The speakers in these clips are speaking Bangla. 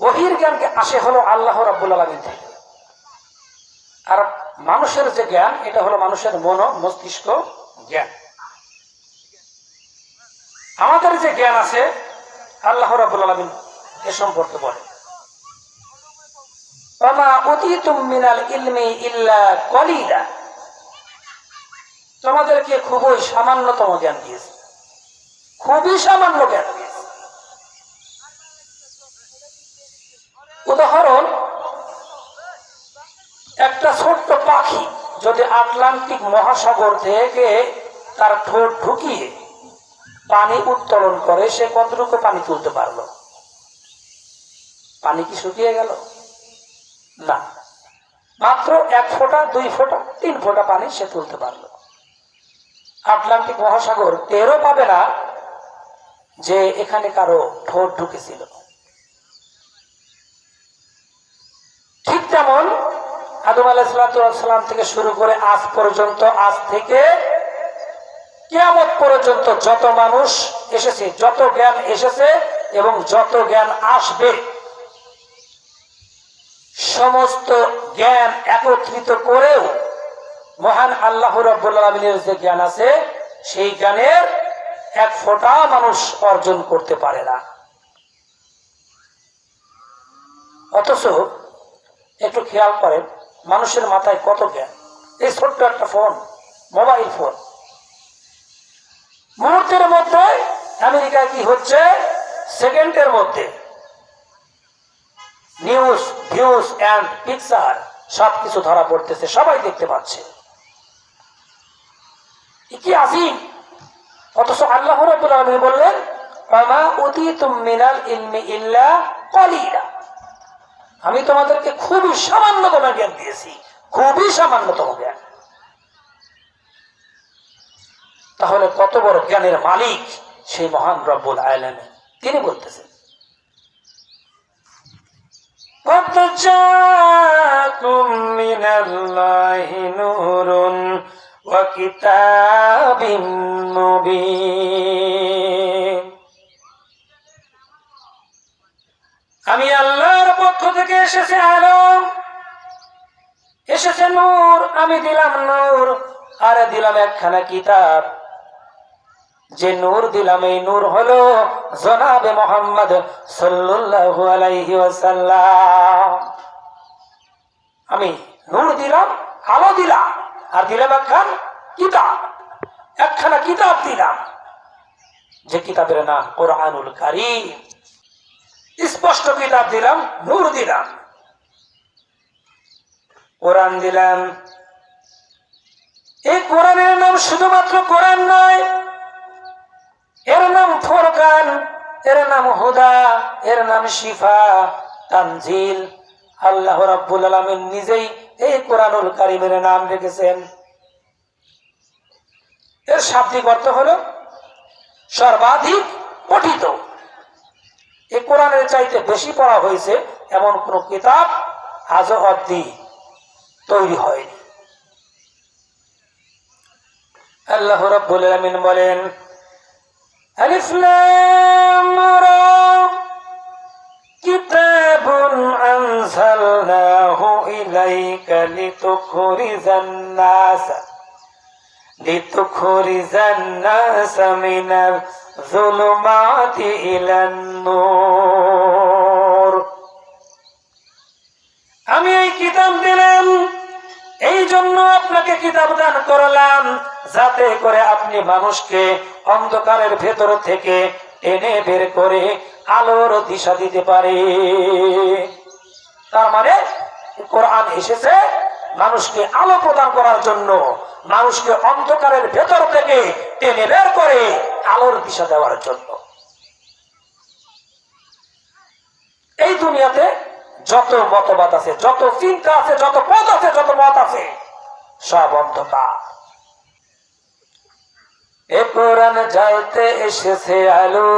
ওহির জ্ঞানকে আসে হলো আল্লাহ রাব্বুল আলমিন। থেকে আর মানুষের যে জ্ঞান, এটা হলো মানুষের মন, মস্তিষ্ক, জ্ঞান। আমাদের যে জ্ঞান আছে, আল্লাহ রাব্বুল আলমিন এ সম্পর্কে বলে তোমাদেরকে খুবই সামান্যতম জ্ঞান দিয়েছে। খুবই সামান্য জ্ঞান দিয়েছে উদাহরণ, একটা ছোট্ট পাখি যদি আটলান্টিক মহাসাগর থেকে তার ঠোঁট ঢুকিয়ে পানি উত্তোলন করে, সে কতটুকু পানি তুলতে পারল? পানি কি শুকিয়ে গেল? না। মাত্র এক ফোঁটা, দুই ফোঁটা, তিন ফোঁটা পানি সে তুলতে পারল। আটলান্টিক মহাসাগর টেরও পাবে না যে এখানে কারও ঠোঁট ঢুকেছিল। তেমন আদম আলাহিসাল্লাম থেকে শুরু করে আজ পর্যন্ত, আজ থেকে কেয়ামত পর্যন্ত যত মানুষ এসেছে, যত জ্ঞান এসেছে এবং যত জ্ঞান আসবে, সমস্ত জ্ঞান একত্রিত করেও মহান আল্লাহ আলমিনের যে জ্ঞান আছে, সেই জ্ঞানের এক ফোঁটা মানুষ অর্জন করতে পারে না। অথচ একটু খেয়াল করেন, মানুষের মাথায় কত জ্ঞান? এই ছোট্ট একটা ফোন, মোবাইল ফোন। মুহূর্তের মধ্যে আমেরিকায় কি হচ্ছে? সেকেন্ডের মধ্যে। নিউজ, ভিউজ, অ্যান্ড পিকচার, সবকিছু ধরা পড়তেছে, সবাই দেখতে পাচ্ছে। কি আজিম? অথচ আল্লাহ রাব্বুল আলামিন বললেন মিনাল ইলমি ইল্লা কলিলা। আমি তোমাদেরকে খুবই সামান্যতম জ্ঞান দিয়েছি খুবই সামান্যতম জ্ঞান তাহলে কত বড় জ্ঞানের মালিক সেই মহান রব্বুল আলমী তিনি বলতেছেন قد جاءكم من الله نور وكتاب مبين আমি আল্লাহর পক্ষ থেকে এসেছে আলম। এসেছে নূর, আমি দিলাম নূর, আর দিলাম একখানা কিতাব। যে নূর দিলাম, এই নূর হলো জনাবে মোহাম্মদ সাল্লাল্লাহু আলাইহি ওয়াসাল্লাম। আমি নূর দিলাম, আলো দিলাম, আর দিলাম একখান কিতাব। একখানা কিতাব দিলাম। যে কিতাবের নাম কোরআনুল কারীম। স্পষ্ট কিতাব দিলাম, নূর দিলাম। কোরআন দিলাম। এই কোরআনের নাম শুধুমাত্র কোরআন নয়, এর নাম ফোরকান, এর নাম হুদা, এর নাম শিফা, তানজিল। আল্লাহ রাব্বুল আলামিন নিজেই এই কোরআনুল কারিমের নাম রেখেছেন। এর শাব্দিক অর্থ হলো সর্বাধিক পঠিত। এ কোরআনের চাইতে বেশি পড়া হয়েছে, এমন কোন কিতাব আজও অব্দি তৈরি হয়নি। আল্লাহ রব্বুল বলেন কিতাবুন আনজালনাহু ইলাইকা লিতুখরিজান নাস লিতুখরিজান নাস মিনাল الظلمات إلى النور আমি এই কিতাব দিলাম এই জন্য আপনাকে কিতাব দান করলাম যাতে করে আপনি মানুষকে অন্ধকারের ভেতর থেকে টেনে বের করে আলোর দিশা দিতে পারে তার মানে কোরআন এসেছে মানুষকে আলো প্রদান করার জন্য মানুষকে অন্ধকারের ভেতর থেকে টেনে বের করে আলোর দিশা দেওয়ার জন্য। এই দুনিয়াতে যত মতবাদ আছে, যত চিন্তা আছে, যত পথ আছে, যত মত আছে, সব অন্ধকার। এ কোরআন জ্বালতে এসেছে আলো।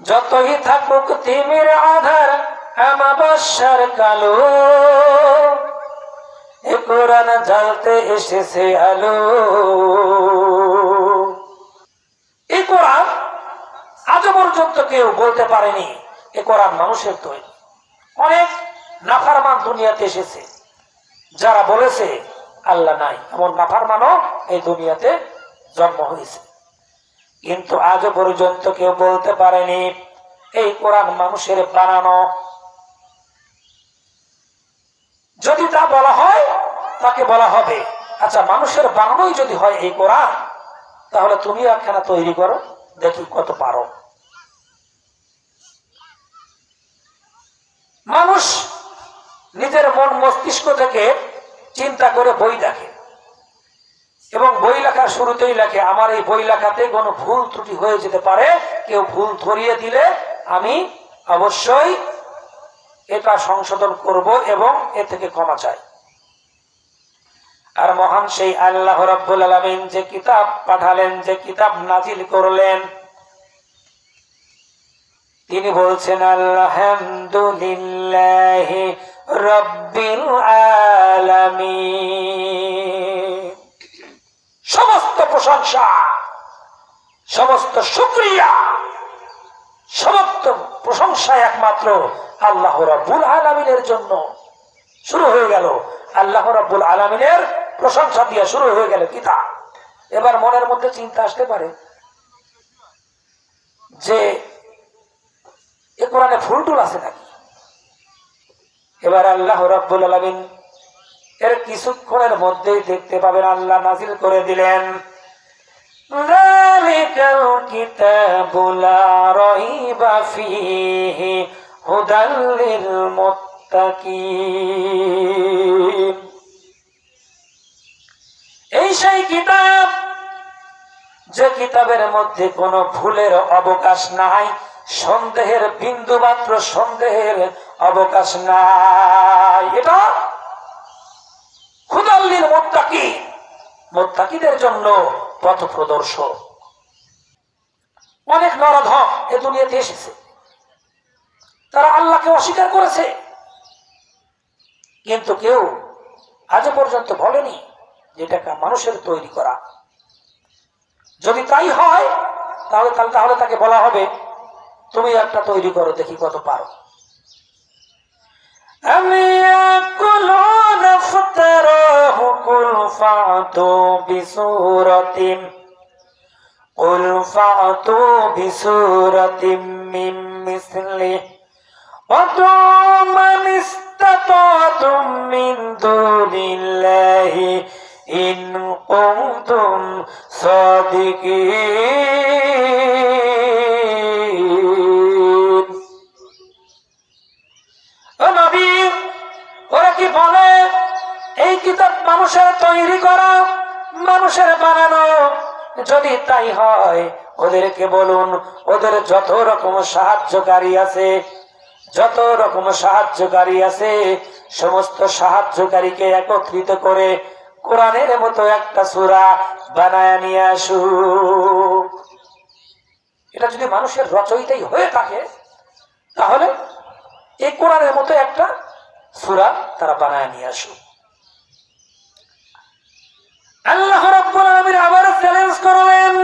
যতই থাকুক তিমির আধার আমাবস্যার কালো। এ কোরআন জ্বালতে এসেছে আলো। এ কোরআন আজও পর্যন্ত কেউ বলতে পারেনি, এ কোরআন মানুষের তৈরি। অনেক নাফারমান দুনিয়াতে এসেছে, যারা বলেছে, আল্লাহ নাই। এমন নাফারমানও এই দুনিয়াতে জন্ম হয়েছে। কিন্তু আজও পর্যন্ত কেউ বলতে পারেনি, এই কোরআন মানুষের বানানো যদি তা বলা হয়, তাকে বলা হবে। আচ্ছা মানুষের বানানোই যদি হয় এই কোরআন, তাহলে তুমি একখানা তৈরি করো, দেখি কত পারো। মানুষ নিজের মন মস্তিষ্ক থেকে চিন্তা করে বই দেখে, এবং বই লেখার শুরুতেই লেখে, আমার এই বই লেখাতে কোনো ভুল ত্রুটি হয়ে যেতে পারে, কেউ ভুল ধরিয়ে দিলে আমি অবশ্যই এটা সংশোধন করব এবং এ থেকে ক্ষমা চাই। আর মহান সেই আল্লাহ রাব্বুল আলামিন যে কিতাব পাঠালেন, যে কিতাব নাজিল করলেন, তিনি বলছেন আলামিন। সমস্ত প্রশংসা, সমস্ত শুক্রিয়া, সমস্ত প্রশংসা একমাত্র আল্লাহ রাব্বুল আলামিনের জন্য শুরু হয়ে গেল আল্লাহ রাব্বুল আলামিনের প্রশংসা দিয়ে শুরু হয়ে গেল কিতাব এবার মনের মধ্যে চিন্তা আসতে পারে যে এ কোরআনে ফুলটুল আছে নাকি এবার আল্লাহ রাব্বুল আলামিন এর কিছুক্ষণের মধ্যেই দেখতে পাবেন আল্লাহ নাজিল করে দিলেন ذلك الكتاب لا ريب فيه হুদাল্লিল মুত্তাকিন। এই সেই কিতাব, যে কিতাবের মধ্যে কোনো ভুলের অবকাশ নাই, সন্দেহের বিন্দু মাত্র সন্দেহের অবকাশ নাই। এটা খুদাল্লিল মোত্তাকি মোত্তাকিদের জন্য পথ প্রদর্শক অনেক নরধ এ দুনিয়াতে এসেছে। তারা আল্লাহকে অস্বীকার করেছে কিন্তু কেউ আজ পর্যন্ত বলেনি যেটাকে মানুষের তৈরি করা যদি তাই হয় তাহলে তাহলে তাহলে তাকে বলা হবে তুমি একটা তৈরি করো দেখি কত পারো আমি يقولون افتراه قل فأتوا بسورة قل فأتوا بسورة من مثله وادعوا من استطعتم من دون الله إن كنتم صادقين ও নবী ওরা কি বলে এই কিতাব মানুষের তৈরি করা মানুষের বানানো যদি তাই হয় ওদেরকে বলুন ওদের যত রকম সাহায্যকারী আছে যত রকম সাহায্যকারী আছে, সমস্ত সাহায্যকারীকে একত্রিত করে কোরআনের মতো একটা সুরা বানায় নিয়ে আসু। এটা যদি মানুষের রচয়িতাই হয়ে থাকে, তাহলে এই কোরআনের মতো একটা সুরা তারা বানায় নিয়ে আসু আল্লাহ রব্বুল আলামিন আবার চ্যালেঞ্জ করলেন।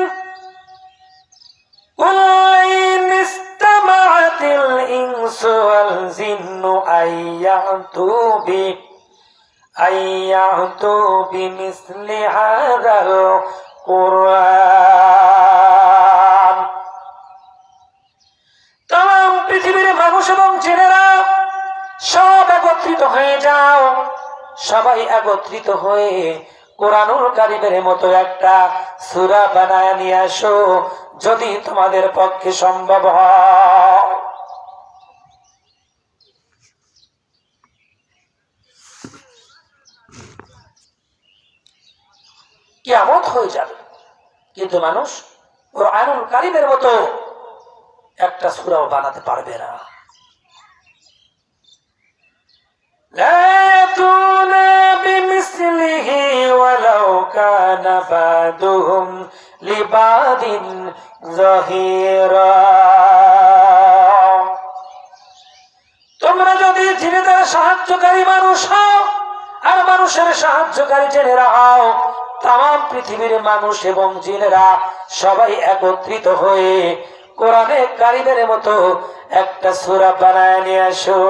الإنس والجن أن يأتوا ب- أن يأتوا بمثل هذا القرآن তাম পৃথিবীর মানুষ এবং জেনেরা সব একত্রিত হয়ে যাও সবাই একত্রিত হয়ে কোরআনুল কারিমের মতো একটা সুরা বানায় নিয়ে আসো যদি তোমাদের পক্ষে সম্ভব হয় কিয়ামত হয়ে যাবে কিন্তু মানুষ ওর আইনুল কারিমের মতো একটা সুরাও বানাতে পারবে না لا يأتون بمثله ولو كان بعضهم لبعض ظهيرا তোমরা যদি জিনেদের সাহায্যকারী মানুষ হও আর মানুষের সাহায্যকারী জেনেরা হও তাম পৃথিবীর মানুষ এবং জিনেরা সবাই একত্রিত হয়ে কোরআনে কারিদের মতো একটা সুরা বানায় নিয়ে আসো।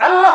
আল্লাহ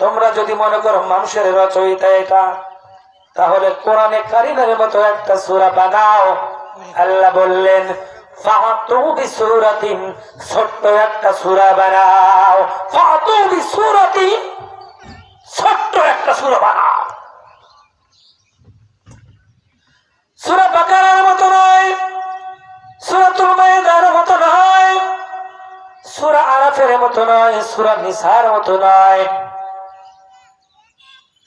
তোমরা যদি মনে করো মানুষের রচয়িতা এটা, তাহলে কোরআনে কারিমের মতো একটা সূরা বানাও। আল্লাহ বললেন ছোট্ট একটা সূরা ছোট্ট একটা মতো নয় মতো নয়, সুরা আরাফের মতো নয়, সুরা নিসার মতো নয়।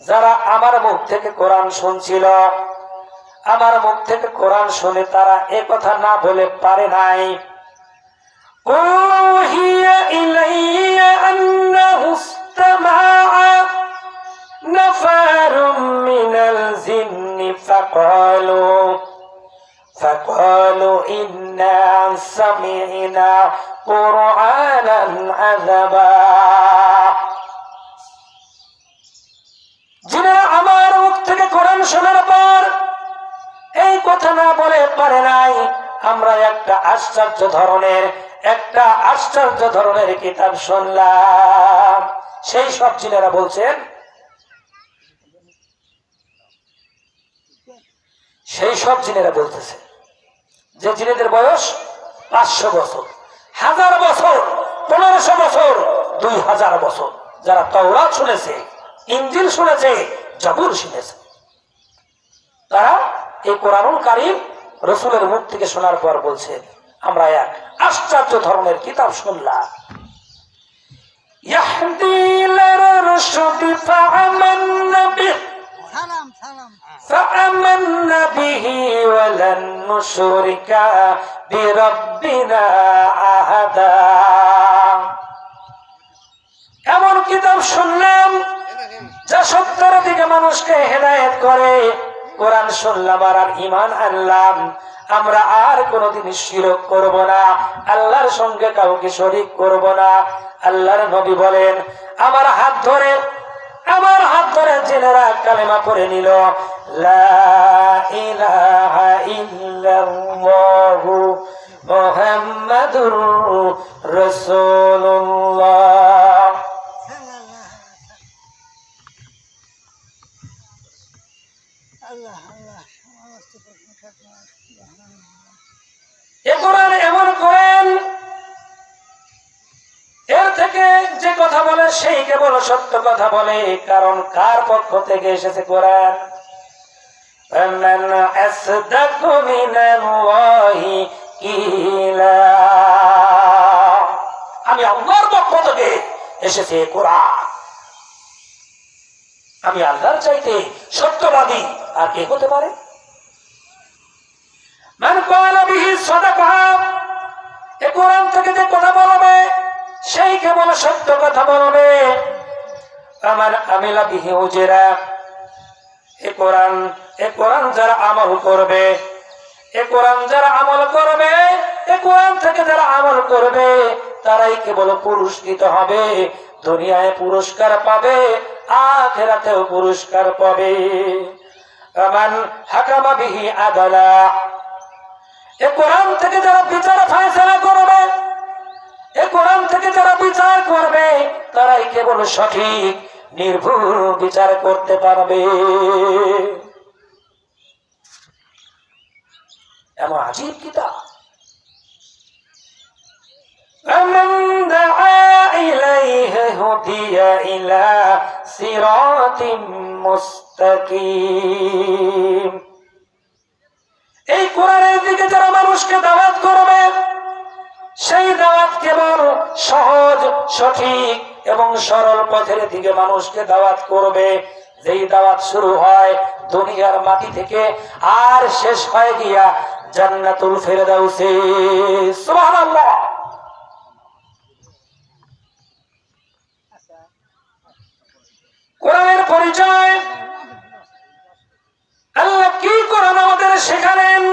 যারা আমার মুখ থেকে কোরআন শুনছিল আমার মুখ থেকে কোরআন শুনে তারা এ কথা না বলে পারে নাই أوحي إلي أنه استمع نفر من الجن فقالوا فقالوا إنا سمعنا قرآنا عذبا পারে নাই। আমরা একটা আশ্চর্য ধরনের, একটা আশ্চর্য ধরনের কিতাব শুনলাম। সেই সব জিনেরা বলছেন, সেই সব জিনেরা বলতেছে যে জিনেদের বয়স পাঁচশো বছর, হাজার বছর, পনেরোশো বছর, দুই হাজার বছর। যারা তওরাত শুনেছে ইঞ্জিল শুনেছে, জবুর শুনেছে, তারা এই কোরআনুল কারিম রসুলের মুখ থেকে শোনার পর বলছে আমরা এক আশ্চর্য ধরনের কিতাব শুনলাম يهدي إلى الرشد فآمنا به সালাম সালাম فآمنا به ولن نشرك بربنا أحدا এমন কিতাব শুনলাম যা সত্তর দিকে মানুষকে হেদায়েত করে কোরআন শুনলাম আর ইমান আনলাম। আমরা আর কোনোদিন শিরক করব না। আল্লাহর সঙ্গে কাউকে শরিক করব না। আল্লাহর নবী বলেন, আমার হাত ধরে, আমার হাত ধরে জেনেরা কালেমা করে নিল। মুহাম্মাদুর রাসূলুল্লাহ আল্লাহ আল্লাহ সমস্ত প্রশংসা তোমার। এ কোরআন এমন কোরআন এর থেকে যে কথা বলে সেই কেবল সত্য কথা বলে, কারণ কার পক্ষ থেকে এসেছে কোরআন? আমি আল্লাহর পক্ষ থেকে এসেছে কোরআন। আমি আল্লাহর চাইতে সত্যবাদী আর কে হতে পারে? থেকে যে কথা বলবে, সেই কেবল সত্য কথা বলবে। আমার আমিলা বিহি উজেরা। এ কোরআন এ কোরআন যারা আমল করবে, এ কোরআন যারা আমল করবে, এ কোরআন থেকে যারা আমল করবে, তারাই কেবল পুরস্কৃত হবে, দুনিয়ায় পুরস্কার পাবে, আখেরাতেও পুরস্কার পাবে। মান হাকামা বিহি আদালা। এ কোরআন থেকে যারা বিচার ফায়সালা করবে, এ কোরআন থেকে যারা বিচার করবে, তারাই কেবল সঠিক। নির্ভুল বিচার করতে পারবে। এমন আজীব কিতাব। এই কোরআনের দিকে যারা মানুষকে দাওয়াত করবে সেই দাওয়াত কেবল সহজ, সঠিক এবং সরল পথের দিকে মানুষকে দাওয়াত করবে। যেই দাওয়াত শুরু হয় দুনিয়ার মাটি থেকে, আর শেষ হয় গিয়া জান্নাতুল ফেরদাউসে। সুবহানাল্লাহ। কোরআনের পরিচয়। আল্লাহ কি কোরআন আমাদের শেখালেন?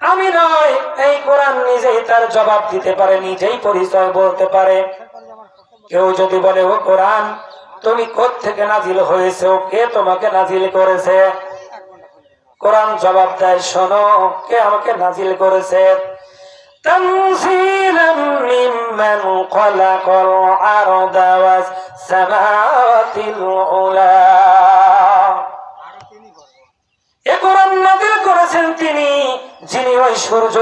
আমি নয় এই কোরআন নিজেই তার জবাব দিতে পারে নিজেই পরিচয় বলতে পারে কেউ যদি বলে ও কোরআন তুমি থেকে নাজিল হয়েছে ও কে তোমাকে নাজিল করেছে কোরআন জবাব দেয় শোনো কে আমাকে নাজিল করেছে تنزيلا ممن خلق الأرض والسماوات العلى এ কোরআন নাজিল করেছেন তিনি যিনি ওই সূর্য,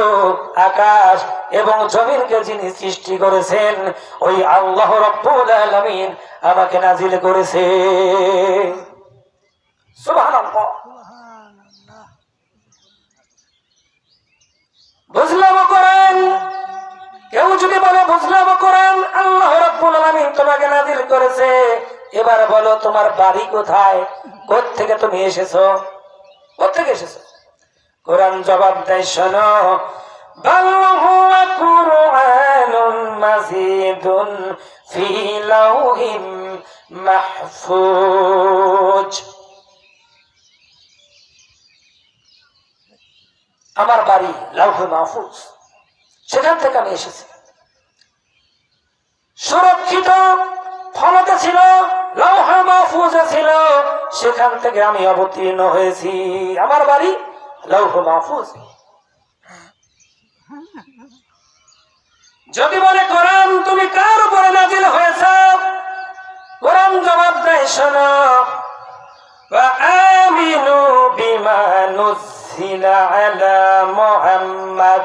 আকাশ এবং জমিনকে যিনি সৃষ্টি করেছেন, ওই আল্লাহ রব্বুল আলামিন আমাকে নাজিল করেছে। কেউ যদি আল্লাহ তোমাকে নাজিল করেছে। এবার বলো, তোমার বাড়ি কোথায়? থেকে তুমি এসেছ? থেকে এসেছ? কোরআন জবাব দেয়, শোনো। আমার বাড়ি লাউহে মাহফুজ। সেখান থেকে আমি এসেছি। সুরক্ষিত ফলতে ছিল লৌহে মাহফুজে ছিল, সেখান থেকে আমি অবতীর্ণ হয়েছি। আমার বাড়ি লৌহ মাহফুজ যদি বলে কোরআন তুমি কার উপরে নাজিল হয়েছ কোরআন জবাব দেয় শোনো وآمنوا بما نزل على محمد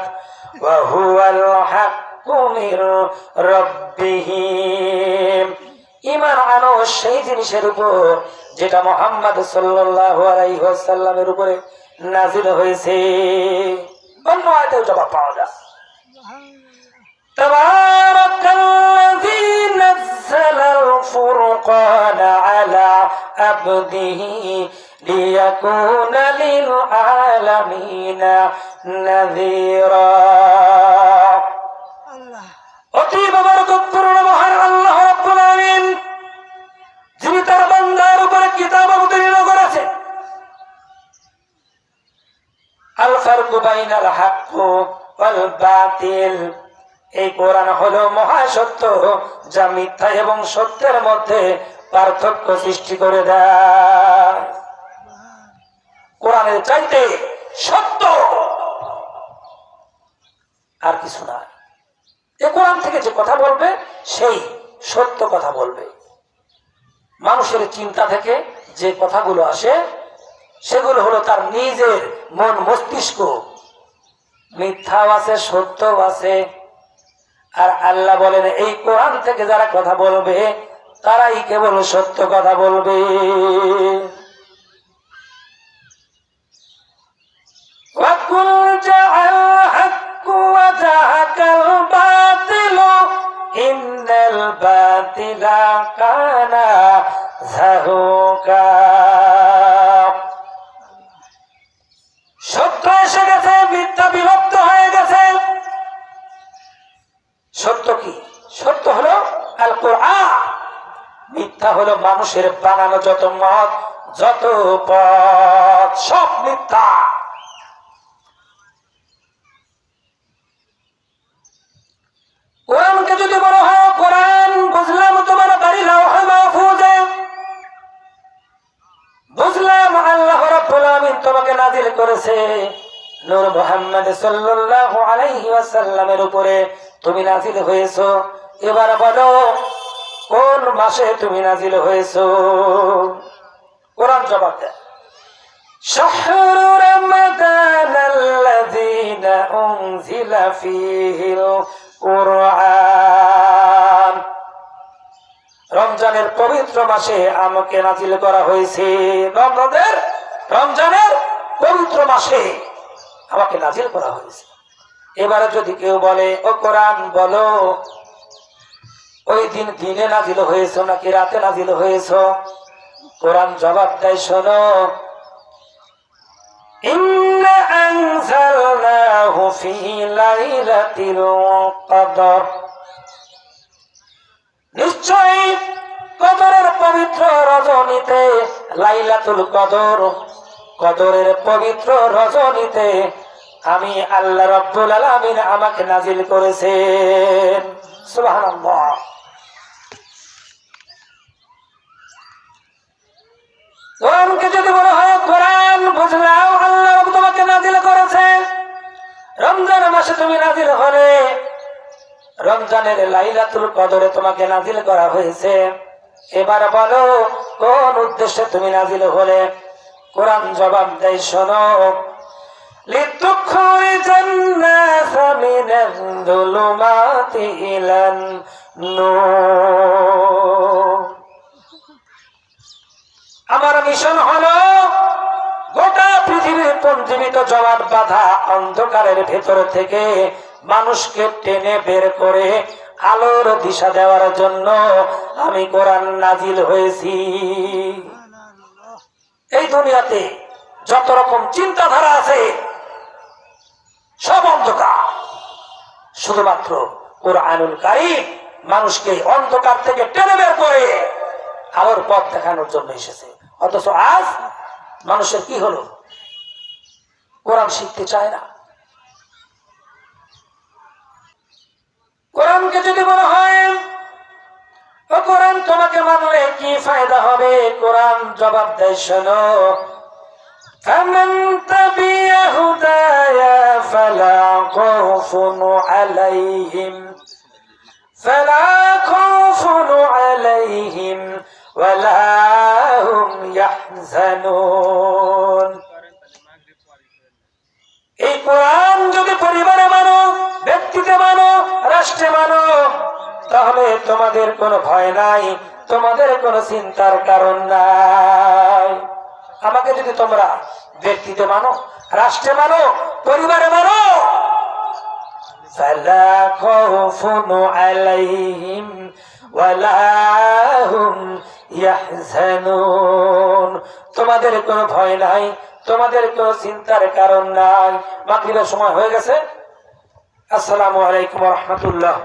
وهو الحق من ربهم ইমান আনো সেই জিনিসের উপর যেটা মোহাম্মদ সাল্লাল্লাহু আলাইহি ওয়াসাল্লামের উপরে নাজিল হয়েছে অন্য আয়াতেও জবাব পাওয়া যায় تبارك الذي نزل الفرقان على عبده ليكون للعالمين نذيرا আল্লাহ অতীব বরকতপূর্ণ মহান আল্লাহ ফারকু বাইনাল হাক্ক ওয়াল বাতিল। এই কোরআন হলো মহাসত্য, যা মিথ্যা এবং সত্যের মধ্যে পার্থক্য সৃষ্টি করে দেয়। কোরআনের চাইতে সত্য। আর কিছু না। এ কোরআন থেকে যে কথা বলবে, সেই সত্য কথা বলবে। মানুষের চিন্তা থেকে যে কথাগুলো আসে সেগুলো হলো তার নিজের মন মস্তিষ্ক। মিথ্যাও আছে, সত্যও আছে। আর আল্লাহ বলেন, এই কোরআন থেকে যারা কথা বলবে, তারাই কেবল সত্য কথা বলবে। বাতিলা কানা ঝাহুকা সত্য কি? সত্য হলো মিথ্যা হলো মানুষের বানানো যত মত, যত পথ, সব মিথ্যা। কোরআনকে যদি বলা হয়, কোরআন বুঝলাম তোমার বাড়ি লাউহে মাহফুজে। বুঝলাম আল্লাহ রাব্বুল নূর মোহাম্মদ সাল্লাল্লাহু আলাইহি ওয়াসাল্লামের উপরে তুমি নাজিল হয়েছো এবার বলো কোন মাসে তুমি নাজিল হয়েছো কোরআন জবাব দেয় شهر رمضان الذي أنزل فيه القرآن রমজানের পবিত্র মাসে আমাকে নাজিল করা হয়েছে রমজানের রমজানের পবিত্র মাসে আমাকে নাজিল করা হয়েছে এবারে যদি কেউ বলে, ও কোরআন, বলো, ওই দিন দিনে নাজিল হয়েছ নাকি রাতে নাজিল হয়েছ? কোরআন জবাব দেয়, শোনো নিশ্চয় কদরের পবিত্র রজনীতে লাইলাতুল কদর, কদরের পবিত্র রজনীতে আমি আল্লাহ রব্বুল আলামিন আমাকে নাজিল কোরআন তোমাকে করেছে। রমজান তুমি হলে, রমজানের লাইলাতুল কদরে তোমাকে নাজিল করা হয়েছে। এবার বলো, কোন উদ্দেশ্যে তুমি নাজিল হলে? কোরআন জবাব দেয়, শোনো। لتخرج الناس من الظلمات إلى النور আমার মিশন হলো গোটা পৃথিবীর পঞ্জীবিত জমাট বাধা অন্ধকারের ভেতর থেকে মানুষকে টেনে বের করে আলোর দিশা দেওয়ার জন্য আমি কোরআন নাজিল হয়েছি এই দুনিয়াতে যত রকম চিন্তাধারা আছে সব অন্ধকার। শুধুমাত্র কোরআনুল কারিম মানুষকে অন্ধকার থেকে টেনে বের করে আলোর পথ দেখানোর জন্য এসেছে। অথচ আজ মানুষের কি হলো? কোরআন শিখতে চায় না। কোরআনকে যদি বলা হয় কোরআন, তোমাকে মানলে কি ফায়দা হবে? কোরআন জবাব দেয়, শোনো فمن تبع هداي فلا خوف عليهم فلا خوف عليهم ولا هم يحزنون এই কোরআন যদি পরিবারে মানো ব্যক্তিতে মানো রাষ্ট্রে মানো তাহলে তোমাদের কোনো ভয় নাই তোমাদের কোনো চিন্তার কারণ নাই আমাকে যদি তোমরা ব্যক্তিতে মানো রাষ্ট্রে মানো পরিবারে মানো فلا خوف عليهم ولا هم يحزنون তোমাদের কোনো ভয় নাই তোমাদের কোনো চিন্তার কারণ নাই মাগরিবের সময় হয়ে গেছে আসসালামু আলাইকুম রহমতুল্লাহ